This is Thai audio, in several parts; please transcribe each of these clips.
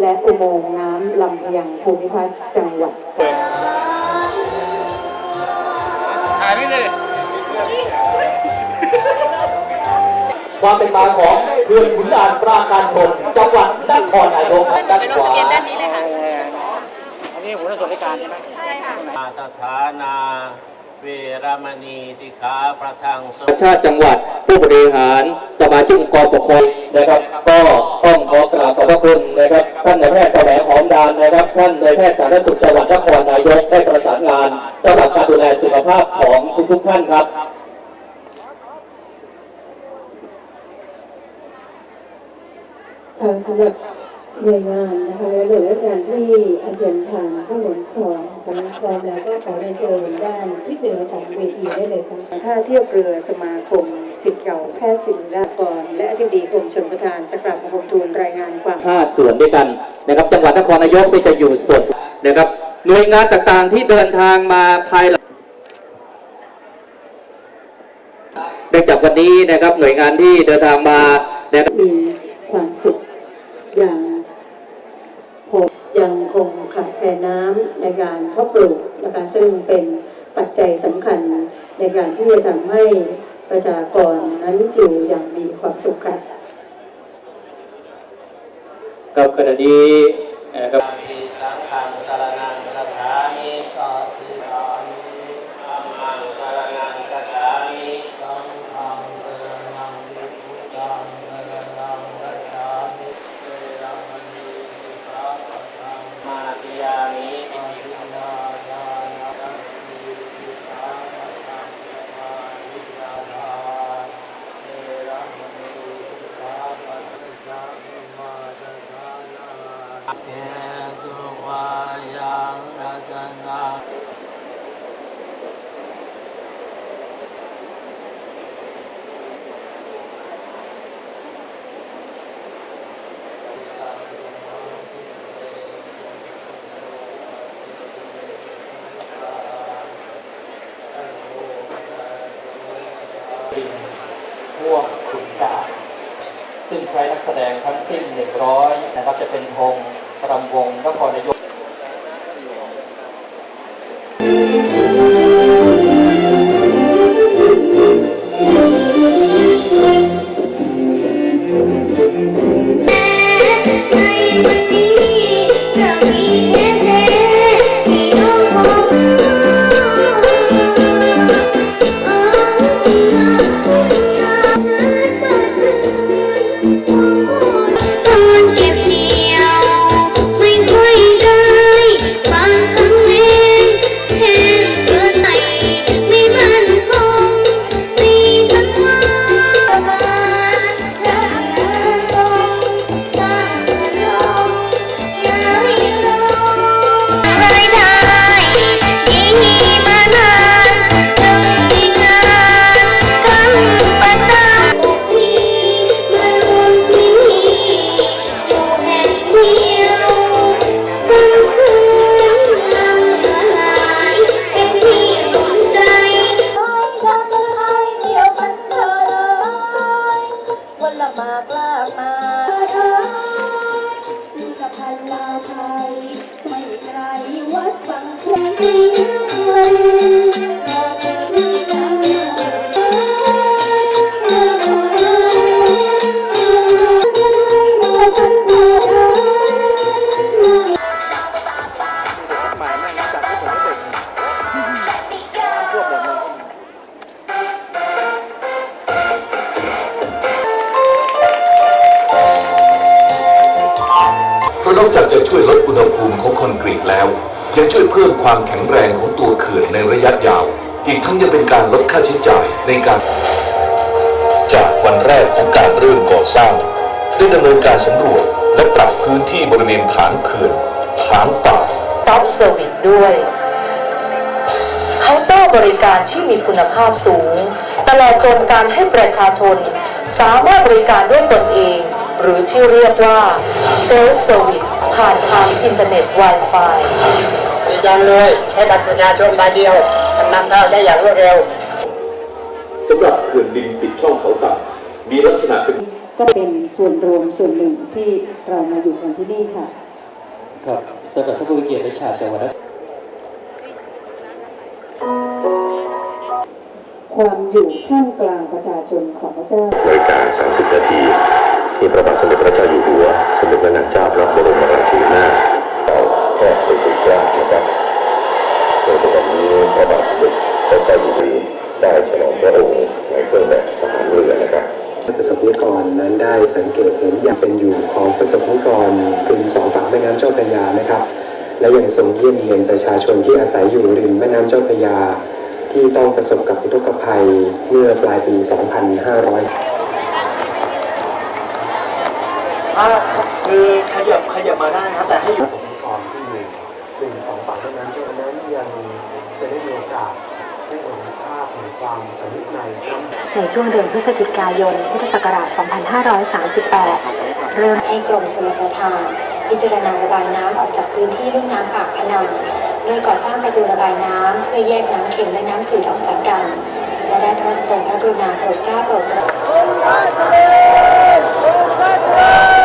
และอุโมงค์น้ำลำพยังภูมิภาคจังหวัดถ่ายไม่เลยความเป็นมาของเขื่อนขุนด่านปราการชนจังหวัดนครนายกด้านขวาอันนี้หัวหน้าส่วนราชการใช่ไหมมาตฐานาเวรมณีติขาประทังสชาติจังหวัดผู้บริหารสมาชิกองปกครองนะครับก็ พระคุณนะครับ ท่านนายแพทย์แสวงหอมดานนะครับ ท่านนายแพทย์สาธารณสุขจังหวัดนครนายกได้ประสานงานสำหรับการดูแลสุขภาพของทุกๆท่านครับสำหรับ หน่วยงานนะคะและหน่วยราชการที่อัญเชิญทางข้างบนทองกำลังพร้อมแล้วก็ขอเรียนเชิญด้านทิศเหนือของเวทีได้เลยค่ะท่าเทียบเรือสมาคมสิทธิ์เก่าแพทย์ศิริราชกร และอธิบดีกรมชลประทานจะกราบบังคมทูลรายงานความห้าส่วนด้วยกันนะครับ จังหวัดนครนายกก็จะอยู่ส่วนนะครับหน่วยงานต่างๆที่เดินทางมาภายหลังเนื่องจากวันนี้นะครับหน่วยงานที่เดินทางมา นน้ำในการเพาะปลูกนะคะซึ่งเป็นปัจจัยสำคัญในการที่จะทำให้ประชากรนั้นอยู่อย่างมีความสุขค่ะกับขณะนี้นะครับมีสังฆังสารนังกัจฉามิก็คือตอนนี้ธัมมังสารนังกัจฉามิสังฆังสารนังพุทธังสารนังกัจฉามิเวรมณีสิกขาปะทังมาติยามิอิทินาญาณรัตติสิกขาปะทังสมาธิยานาเวรมณีสิกขาปะทังสมาธิยานา เอตุวายังรัตนา พินม่วงขุนดานซึ่งใช้นักแสดงทั้งสิ้น 100 นะครับจะเป็นธงรำวงนครนายก จะช่วยลดอุณหภูมิของคอนกรีตแล้ว ยังช่วยเพิ่มความแข็งแรงของตัวเขื่อนในระยะยาว อีกทั้งยังเป็นการลดค่าใช้จ่ายในการ จากวันแรกของการเริ่มก่อสร้าง ได้ดำเนินการสำรวจและปรับพื้นที่บริเวณฐานเขื่อนผางป่าซอฟต์เซอร์วิสด้วยเคาน์เตอร์บริการที่มีคุณภาพสูง ตลอดจนการให้ประชาชน สามารถบริการด้วยตนเอง หรือที่เรียกว่าเซลล์เซอร์วิส ผ่านทางอินเทอร์เน็ต Wi-Fi ดีจังเลยให้บัตรประชาชนใบเดียวทำนำเข้าได้อย่างรวดเร็วสำหรับเขื่อนดินปิดช่องเขาต่ำมีลักษณะเป็นก็เป็นส่วนรวมส่วนหนึ่งที่เรามาอยู่กันที่นี่ค่ะ ครับสำหรับท่านผู้มีเกียรติและชาวจังหวัดนครความอยู่ท่ามกลางประชาชนของพระเจ้านาฬิกา30 นาที ที่พระบาทสมเด็จพระเจ้าอยู่หัว สมเด็จพระนางเจ้าพระบรมราชินีนาถทอดสุริยะนะครับโดยในวันนี้พระบาทสมเด็จพระเจ้าอยู่หัวได้ฉลองพระองค์ในเครื่องแบบทหารเรือนะครับประสบนิกรนั้นได้สังเกตเห็นอย่างเป็นอยู่ของประสบนิกรริมสองฝั่งแม่น้ำเจ้าพระยานะครับ และยังทรงเยี่ยมเยียนประชาชนที่อาศัยอยู่ริมแม่น้ำเจ้าพระยา ที่ต้องประสบกับอุทกภัยเมื่อปลายปี 2500่าคือขยับขยับมาได้ครับแต่ให้ประสบนิกรที่อยู่ริมสองฝั่งแม่าน้ำเจ้าพระยานั้นยังจะได้มีโอกาสได้เห็นภาพแห่งความสำนึกในพระในช่วงเดือนพฤศจิกายน พุทธศักราช 2538 เริ่มให้กรมชลประทาน พิจารณาระบายน้ำออกจากพื้นที่ลุ่มน้ำปากพนังโดยก่อสร้างประตูระบายน้ำเพื่อแยกน้ำเค็มและน้ำจืดออกจากกัน และได้พระทรงพระกรุณาโปรดเกล้าโปรดกระหม่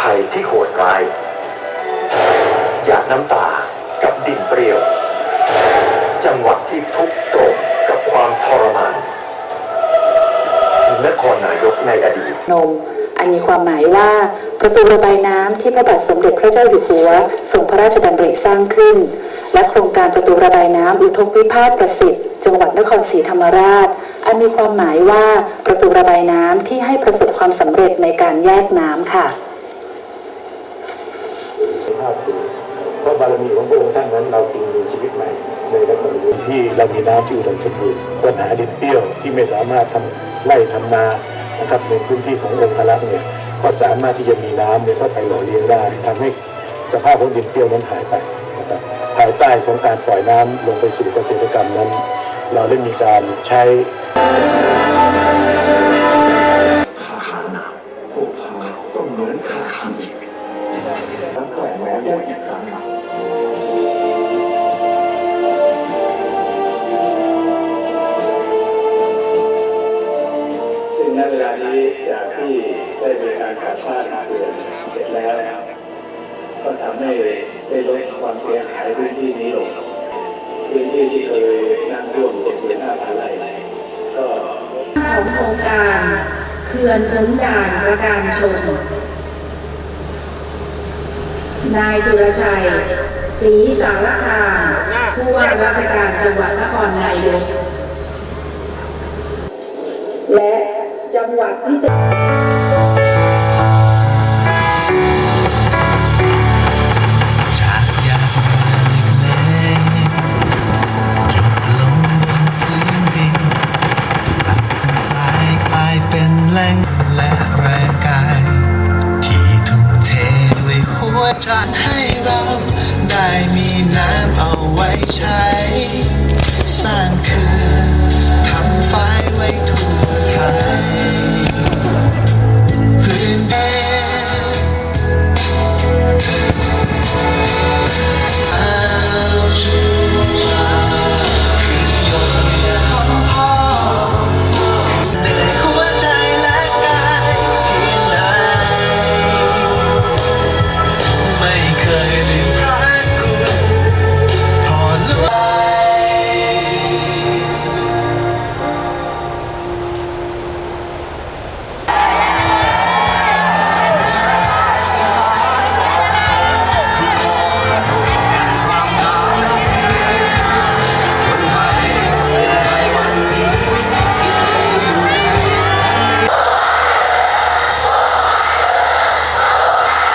ภัยที่โหดร้าย หยาดน้ำตากับดินเปรี้ยว จังหวัดที่ทุกตรมกับความทรมาน นครนายกในอดีต นม อันมีความหมายว่าประตูระบายน้ำที่พระบาทสมเด็จพระเจ้าอยู่หัวทรงพระราชดำริสร้างขึ้น และโครงการประตูระบายน้ำอุทกวิพาทประสิทธิ์ จังหวัดนครศรีธรรมราช อันมีความหมายว่าประตูระบายน้ำที่ให้ประสบความสำเร็จในการแยกน้ำค่ะ ภาพคือเพ ราะบารมีของพระองค์ท่านนั้นเราจึงมีชีวิตใหม่ในนครหลวงที่เรามีน้ำที่อุดมสมบูรณ์ปัญหาดินเปรี้ยวที่ไม่สามารถทำไร่ทำนานะครับในพื้นที่ขององค์พระลักษ์เนี่ยก็สามารถที่จะมีน้ำเนี่ยเข้าไปหล่อเลี้ยงได้ทำให้สภาพของดินเปรี้ยวนั้นหายไปนะครับภายใต้ของการปล่อยน้ำลงไปสู่เกษตรกรรมนั้น เราได้มีการใช้ ที่ได้มีการก่อสร้างเขื่อนเสร็จแล้ว ก็ทำให้ได้ลดความเสียหายพื้นที่นี้ลง พื้นที่ที่เคยนั่งร่วมเจ็ดหมื่นห้าพันไร่ก็ของโครงการเขื่อนขุนด่านประการชน นายสุรชัยศรีสารคามผู้ว่าราชการจังหวัดนครนายกและ จังหวัดพิษณุ